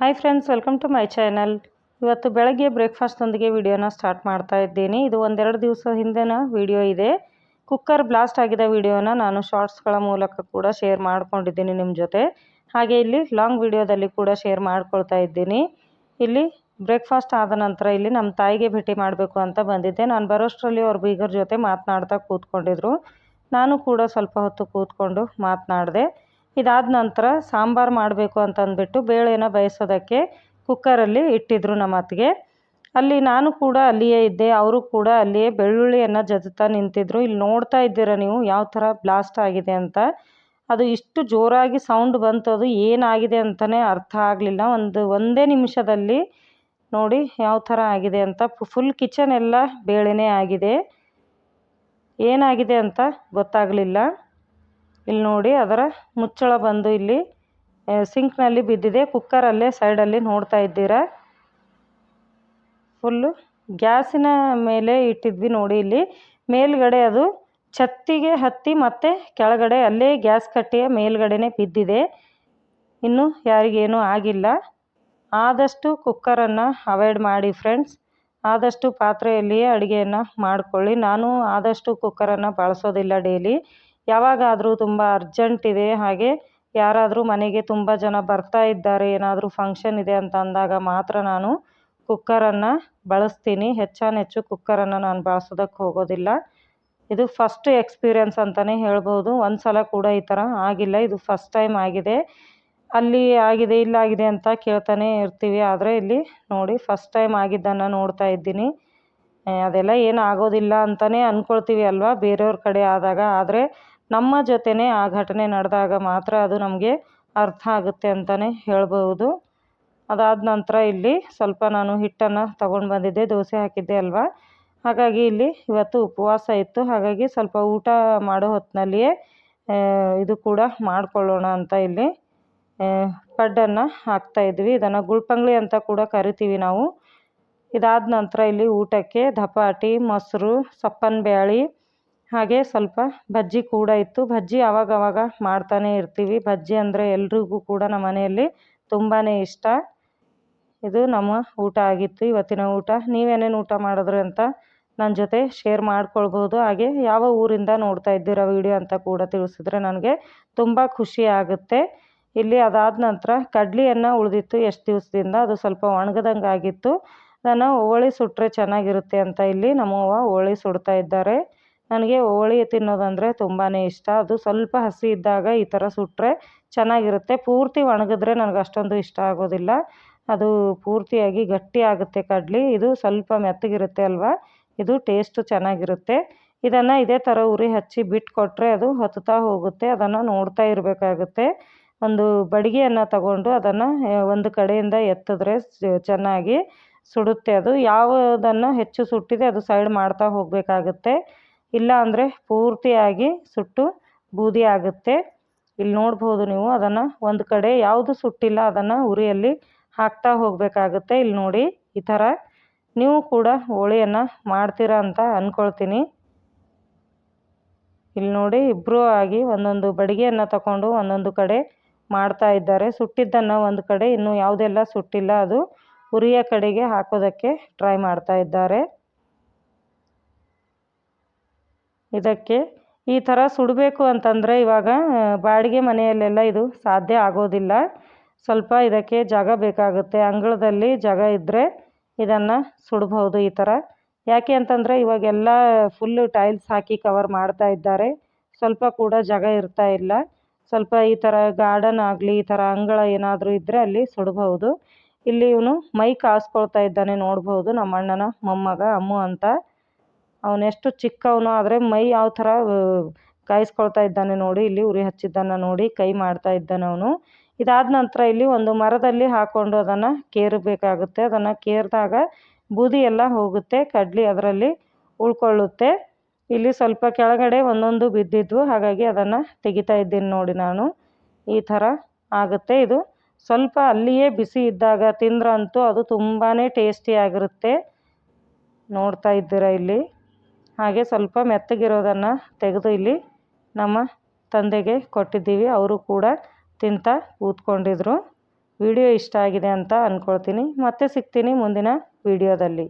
Hi friends welcome to my channel ಇವತ್ತು ಬೆಳಗ್ಗೆ ಬ್ರೇಕ್ಫಾಸ್ಟ್ನೊಂದಿಗೆ ವಿಡಿಯೋನ ಸ್ಟಾರ್ಟ್ ಮಾಡ್ತಾ ಇದ್ದೀನಿ. ಇದು ಒಂದೆರಡು ದಿವಸ ಹಿಂದೆನ ವಿಡಿಯೋ ಇದೆ. ಕುಕ್ಕರ್ ಬ್ಲಾಸ್ಟ್ ಆಗಿದ ವಿಡಿಯೋನ ನಾನು ಶಾರ್ಟ್ಸ್ಗಳ ಮೂಲಕ ಕೂಡ ಶೇರ್ ಮಾಡ್ಕೊಂಡಿದ್ದೀನಿ ನಿಮ್ಮ ಜೊತೆ. ಹಾಗೆ ಇಲ್ಲಿ ಲಾಂಗ್ ವಿಡಿಯೋದಲ್ಲಿ ಕೂಡ ಶೇರ್ ಮಾಡ್ಕೊಳ್ತಾ ಇದ್ದೀನಿ. ಇಲ್ಲಿ ಬ್ರೇಕ್ಫಾಸ್ಟ್ ಆದ ನಂತರ ಇಲ್ಲಿ ನಮ್ಮ ತಾಯಿಗೆ ಭೇಟಿ ಮಾಡಬೇಕು ಅಂತ ಬಂದಿದ್ದೆ. ನಾನು ಬರೋಷ್ಟರಲ್ಲಿ ಅವ್ರ ಬೀಗರ ಜೊತೆ ಮಾತನಾಡ್ತಾ ಕೂತ್ಕೊಂಡಿದ್ರು. ನಾನು ಕೂಡ ಸ್ವಲ್ಪ ಹೊತ್ತು ಕೂತ್ಕೊಂಡು ಮಾತನಾಡಿದೆ. ಇದಾದ ನಂತರ ಸಾಂಬಾರು ಮಾಡಬೇಕು ಅಂತ ಅಂದ್ಬಿಟ್ಟು ಬೇಳೆನ ಬೇಯಿಸೋದಕ್ಕೆ ಕುಕ್ಕರಲ್ಲಿ ಇಟ್ಟಿದ್ರು ನಮ್ಮ ಅತ್ತಿಗೆ. ಅಲ್ಲಿ ನಾನು ಕೂಡ ಅಲ್ಲಿಯೇ ಇದ್ದೆ, ಅವರು ಕೂಡ ಅಲ್ಲಿಯೇ ಬೆಳ್ಳುಳ್ಳಿಯನ್ನು ಜಜ್ತಾ ನಿಂತಿದ್ರು. ಇಲ್ಲಿ ನೋಡ್ತಾ ಇದ್ದೀರ ನೀವು ಯಾವ ಥರ ಬ್ಲಾಸ್ಟ್ ಆಗಿದೆ ಅಂತ? ಅದು ಇಷ್ಟು ಜೋರಾಗಿ ಸೌಂಡ್ ಬಂತು, ಅದು ಏನಾಗಿದೆ ಅಂತಲೇ ಅರ್ಥ ಆಗಲಿಲ್ಲ. ಒಂದು ಒಂದೇ ನಿಮಿಷದಲ್ಲಿ ನೋಡಿ ಯಾವ ಥರ ಆಗಿದೆ ಅಂತ. ಫುಲ್ ಕಿಚನ್ ಎಲ್ಲ ಬೇಳೆನೇ ಆಗಿದೆ. ಏನಾಗಿದೆ ಅಂತ ಗೊತ್ತಾಗಲಿಲ್ಲ. ಇಲ್ಲಿ ನೋಡಿ, ಅದರ ಮುಚ್ಚಳ ಬಂದು ಇಲ್ಲಿ ಸಿಂಕ್ನಲ್ಲಿ ಬಿದ್ದಿದೆ. ಕುಕ್ಕರಲ್ಲೇ ಸೈಡಲ್ಲಿ ನೋಡ್ತಾ ಇದ್ದೀರಾ? ಫುಲ್ಲು ಗ್ಯಾಸಿನ ಮೇಲೆ ಇಟ್ಟಿದ್ವಿ ನೋಡಿ ಇಲ್ಲಿ. ಮೇಲ್ಗಡೆ ಅದು ಛತ್ತಿಗೆ ಹತ್ತಿ ಮತ್ತೆ ಕೆಳಗಡೆ ಅಲ್ಲೇ ಗ್ಯಾಸ್ ಕಟ್ಟೆಯ ಮೇಲ್ಗಡೆನೇ ಬಿದ್ದಿದೆ. ಇನ್ನು ಯಾರಿಗೇನೂ ಆಗಿಲ್ಲ. ಆದಷ್ಟು ಕುಕ್ಕರನ್ನು ಅವಾಯ್ಡ್ ಮಾಡಿ ಫ್ರೆಂಡ್ಸ್ ಆದಷ್ಟು ಪಾತ್ರೆಯಲ್ಲಿಯೇ ಅಡುಗೆಯನ್ನು ಮಾಡಿಕೊಳ್ಳಿ. ನಾನು ಆದಷ್ಟು ಕುಕ್ಕರನ್ನು ಬಳಸೋದಿಲ್ಲ ಡೈಲಿ ಯಾವಾಗಾದರೂ ತುಂಬ ಅರ್ಜೆಂಟ್ ಇದೆ. ಹಾಗೆ ಯಾರಾದರೂ ಮನೆಗೆ ತುಂಬ ಜನ ಬರ್ತಾ ಇದ್ದಾರೆ. ಏನಾದರೂ ಫಂಕ್ಷನ್ ಇದೆ ಅಂತ ಅಂದಾಗ ಮಾತ್ರ ನಾನು ಕುಕ್ಕರನ್ನು ಬಳಸ್ತೀನಿ. ಹೆಚ್ಚಾನೆಚ್ಚು ಕುಕ್ಕರನ್ನು ನಾನು ಬಳಸೋದಕ್ಕೆ ಹೋಗೋದಿಲ್ಲ. ಇದು ಫಸ್ಟ್ ಎಕ್ಸ್ಪೀರಿಯನ್ಸ್ ಅಂತಲೇ ಹೇಳ್ಬೋದು. ಒಂದು ಸಲ ಕೂಡ ಈ ಥರ ಆಗಿಲ್ಲ. ಇದು ಫಸ್ಟ್ ಟೈಮ್ ಆಗಿದೆ. ಅಲ್ಲಿ ಆಗಿದೆ, ಇಲ್ಲಾಗಿದೆ ಅಂತ ಕೇಳ್ತಾನೆ ಇರ್ತೀವಿ. ಆದರೆ ಇಲ್ಲಿ ನೋಡಿ ಫಸ್ಟ್ ಟೈಮ್ ಆಗಿದ್ದನ್ನು ನೋಡ್ತಾ ಇದ್ದೀನಿ. ಅದೆಲ್ಲ ಏನು ಆಗೋದಿಲ್ಲ ಅಂತಲೇ ಅಂದ್ಕೊಳ್ತೀವಿ ಅಲ್ವಾ? ಬೇರೆಯವ್ರ ಕಡೆ ಆದಾಗ. ಆದರೆ ನಮ್ಮ ಜೊತೆನೇ ಆ ಘಟನೆ ನಡೆದಾಗ ಮಾತ್ರ ಅದು ನಮಗೆ ಅರ್ಥ ಆಗುತ್ತೆ ಅಂತಲೇ ಹೇಳ್ಬೋದು ಅದಾದ ನಂತರ ಇಲ್ಲಿ ಸ್ವಲ್ಪ ನಾನು ಹಿಟ್ಟನ್ನು ತಗೊಂಡು ಬಂದಿದ್ದೆ, ದೋಸೆ ಹಾಕಿದ್ದೆ ಅಲ್ವಾ? ಹಾಗಾಗಿ ಇಲ್ಲಿ ಇವತ್ತು ಉಪವಾಸ ಇತ್ತು. ಹಾಗಾಗಿ ಸ್ವಲ್ಪ ಊಟ ಮಾಡೋ ಹೊತ್ತಿನಲ್ಲಿಯೇ ಇದು ಕೂಡ ಮಾಡಿಕೊಳ್ಳೋಣ ಅಂತ ಇಲ್ಲಿ ಪಡ್ಡನ್ನು ಹಾಕ್ತಾಯಿದ್ವಿ ಇದನ್ನು ಗುಳ್ಪಂಗ್ಳಿ ಅಂತ ಕೂಡ ಕರಿತೀವಿ ನಾವು. ಇದಾದ ನಂತರ ಇಲ್ಲಿ ಊಟಕ್ಕೆ ಧಪಾಟಿ, ಮೊಸರು, ಸಪ್ಪನ ಬ್ಯಾಳಿ, ಹಾಗೆ ಸ್ವಲ್ಪ ಬಜ್ಜಿ ಕೂಡ ಇತ್ತು. ಬಜ್ಜಿ ಆವಾಗವಾಗ ಮಾಡ್ತಾನೆ ಇರ್ತೀವಿ. ಬಜ್ಜಿ ಅಂದರೆ ಎಲ್ರಿಗೂ ಕೂಡ ನಮ್ಮ ಮನೆಯಲ್ಲಿ ತುಂಬಾ ಇಷ್ಟ. ಇದು ನಮ್ಮ ಊಟ ಆಗಿತ್ತು, ಇವತ್ತಿನ ಊಟ. ನೀವೇನೇನು ಊಟ ಮಾಡಿದ್ರಿ ಅಂತ ನನ್ನ ಜೊತೆ ಶೇರ್ ಮಾಡ್ಕೊಳ್ಬೋದು. ಹಾಗೆ ಯಾವ ಊರಿಂದ ನೋಡ್ತಾ ಇದ್ದೀರಾ ವಿಡಿಯೋ ಅಂತ ಕೂಡ ತಿಳಿಸಿದ್ರೆ ನನಗೆ ತುಂಬ ಖುಷಿ ಆಗುತ್ತೆ. ಇಲ್ಲಿ ಅದಾದ ನಂತರ ಕಡ್ಲಿಯನ್ನು ಉಳಿದಿತ್ತು. ಎಷ್ಟು ದಿವಸದಿಂದ? ಅದು ಸ್ವಲ್ಪ ಒಣಗದಂಗೆ ಆಗಿತ್ತು ನಾನು ಹೋಳಿ ಸುಟ್ಟರೆ ಚೆನ್ನಾಗಿರುತ್ತೆ ಅಂತ ಇಲ್ಲಿ ನಮ್ಮವ್ವ ಹೋಳಿ ಸುಡ್ತಾ ಇದ್ದಾರೆ. ನನಗೆ ಹೋಳಿ ತಿನ್ನೋದಂದರೆ ತುಂಬಾ ಇಷ್ಟ. ಅದು ಸ್ವಲ್ಪ ಹಸಿ ಇದ್ದಾಗ ಈ ಥರ ಸುಟ್ಟರೆ ಚೆನ್ನಾಗಿರುತ್ತೆ. ಪೂರ್ತಿ ಒಣಗಿದ್ರೆ ನನಗೆ ಅಷ್ಟೊಂದು ಇಷ್ಟ ಆಗೋದಿಲ್ಲ. ಅದು ಪೂರ್ತಿಯಾಗಿ ಗಟ್ಟಿ ಆಗುತ್ತೆ ಕಡ್ಲಿ. ಇದು ಸ್ವಲ್ಪ ಮೆತ್ತಗಿರುತ್ತೆ ಅಲ್ವಾ? ಇದು ಟೇಸ್ಟು ಚೆನ್ನಾಗಿರುತ್ತೆ. ಇದನ್ನು ಇದೇ ಥರ ಉರಿ ಹಚ್ಚಿ ಬಿಟ್ಟು ಕೊಟ್ಟರೆ ಅದು ಹೊತ್ತಾ ಹೋಗುತ್ತೆ. ಅದನ್ನು ನೋಡ್ತಾ ಇರಬೇಕಾಗುತ್ತೆ. ಒಂದು ಬಡಿಗೆಯನ್ನು ತಗೊಂಡು ಅದನ್ನು ಒಂದು ಕಡೆಯಿಂದ ಎತ್ತಿದ್ರೆ ಚೆನ್ನಾಗಿ ಸುಡುತ್ತೆ ಅದು. ಯಾವುದನ್ನು ಹೆಚ್ಚು ಸುಟ್ಟಿದೆ ಅದು ಸೈಡ್ ಮಾಡ್ತಾ ಹೋಗಬೇಕಾಗುತ್ತೆ. ಇಲ್ಲ ಅಂದರೆ ಪೂರ್ತಿಯಾಗಿ ಸುಟ್ಟು ಬೂದಿ ಆಗುತ್ತೆ. ಇಲ್ಲಿ ನೋಡ್ಬೋದು ನೀವು ಅದನ್ನು ಒಂದು ಕಡೆ ಯಾವುದು ಸುಟ್ಟಿಲ್ಲ ಅದನ್ನು ಉರಿಯಲ್ಲಿ ಹಾಕ್ತಾ ಹೋಗಬೇಕಾಗುತ್ತೆ. ಇಲ್ಲಿ ನೋಡಿ ಈ ಥರ. ನೀವು ಕೂಡ ಹೋಳಿಯನ್ನು ಮಾಡ್ತೀರಾ ಅಂತ ಅಂದ್ಕೊಳ್ತೀನಿ ಇಲ್ಲಿ ನೋಡಿ ಇಬ್ಬರೂ ಆಗಿ ಒಂದೊಂದು ಬಡಿಗೆಯನ್ನು ತಗೊಂಡು ಒಂದೊಂದು ಕಡೆ ಮಾಡ್ತಾ ಇದ್ದಾರೆ. ಸುಟ್ಟಿದ್ದನ್ನು ಒಂದು ಕಡೆ, ಇನ್ನು ಯಾವುದೆಲ್ಲ ಸುಟ್ಟಿಲ್ಲ ಅದು. ಉರಿಯ ಕಡೆಗೆ ಹಾಕೋದಕ್ಕೆ ಟ್ರೈ ಮಾಡ್ತಾ ಇದ್ದಾರೆ. ಇದಕ್ಕೆ ಈ ಥರ ಸುಡಬೇಕು ಅಂತಂದರೆ ಇವಾಗ ಬಾಡಿಗೆ ಮನೆಯಲ್ಲೆಲ್ಲ ಇದು ಸಾಧ್ಯ ಆಗೋದಿಲ್ಲ. ಸ್ವಲ್ಪ ಇದಕ್ಕೆ ಜಾಗ ಬೇಕಾಗುತ್ತೆ. ಅಂಗಳದಲ್ಲಿ ಜಾಗ ಇದ್ದರೆ ಇದನ್ನು ಸುಡಬಹುದು ಈ ಥರ ಯಾಕೆ ಅಂತಂದರೆ ಇವಾಗೆಲ್ಲ ಫುಲ್ಲು ಟೈಲ್ಸ್ ಹಾಕಿ ಕವರ್ ಮಾಡ್ತಾ ಇದ್ದಾರೆ. ಸ್ವಲ್ಪ ಕೂಡ ಜಾಗ ಇರ್ತಾ ಇಲ್ಲ. ಸ್ವಲ್ಪ ಈ ಥರ ಗಾರ್ಡನ್ ಆಗಲಿ, ಈ ಥರ ಅಂಗಳ ಏನಾದರೂ ಇದ್ದರೆ ಅಲ್ಲಿ ಸುಡ್ಬೋದು ಇಲ್ಲಿ ಇವನು ಮೈ ಹಾಸ್ಕೊಳ್ತಾ ಇದ್ದಾನೆ ನೋಡಬಹುದು ನಮ್ಮ ಅಣ್ಣನ ಮೊಮ್ಮಗ, ಅಮ್ಮು ಅಂತ. ಅವನೆಷ್ಟು ಚಿಕ್ಕವನು ಆದರೆ ಮೈ ಯಾವ ಥರ ಕಾಯಿಸ್ಕೊಳ್ತಾ ಇದ್ದಾನೆ ನೋಡಿ, ಇಲ್ಲಿ ಉರಿ ಹಚ್ಚಿದ್ದನ್ನು ನೋಡಿ, ಕೈ ಮಾಡ್ತಾ ಇದ್ದಾನೆ ಅವನು. ಇದಾದ ನಂತರ ಇಲ್ಲಿ ಒಂದು ಮರದಲ್ಲಿ ಹಾಕ್ಕೊಂಡು ಅದನ್ನು ಕೇರಬೇಕಾಗುತ್ತೆ. ಅದನ್ನು ಕೇರಿದಾಗ ಬೂದಿ ಎಲ್ಲ ಹೋಗುತ್ತೆ, ಕಡ್ಲಿ ಅದರಲ್ಲಿ ಉಳ್ಕೊಳ್ಳುತ್ತೆ. ಇಲ್ಲಿ ಸ್ವಲ್ಪ ಕೆಳಗಡೆ ಒಂದೊಂದು ಬಿದ್ದಿದ್ವು, ಹಾಗಾಗಿ ಅದನ್ನು ತೆಗಿತಾ ಇದ್ದೀನಿ ನೋಡಿ ನಾನು. ಈ ಥರ ಆಗುತ್ತೆ ಇದು. ಸ್ವಲ್ಪ ಅಲ್ಲಿಯೇ ಬಿಸಿ ಇದ್ದಾಗ ತಿಂದ್ರಂತೂ ಅದು ತುಂಬಾ ಟೇಸ್ಟಿಯಾಗಿರುತ್ತೆ ನೋಡ್ತಾ ಇದ್ದೀರ ಇಲ್ಲಿ? ಹಾಗೆ ಸ್ವಲ್ಪ ಮೆತ್ತಗಿರೋದನ್ನು ತೆಗೆದು ಇಲ್ಲಿ ನಮ್ಮ ತಂದೆಗೆ ಕೊಟ್ಟಿದ್ದೀವಿ. ಅವರು ಕೂಡ ತಿಂತಾ ಕೂತ್ಕೊಂಡಿದ್ರು. ವಿಡಿಯೋ ಇಷ್ಟ ಆಗಿದೆ ಅಂತ ಅಂದ್ಕೊಳ್ತೀನಿ ಮತ್ತೆ ಸಿಗ್ತೀನಿ ಮುಂದಿನ ವಿಡಿಯೋದಲ್ಲಿ.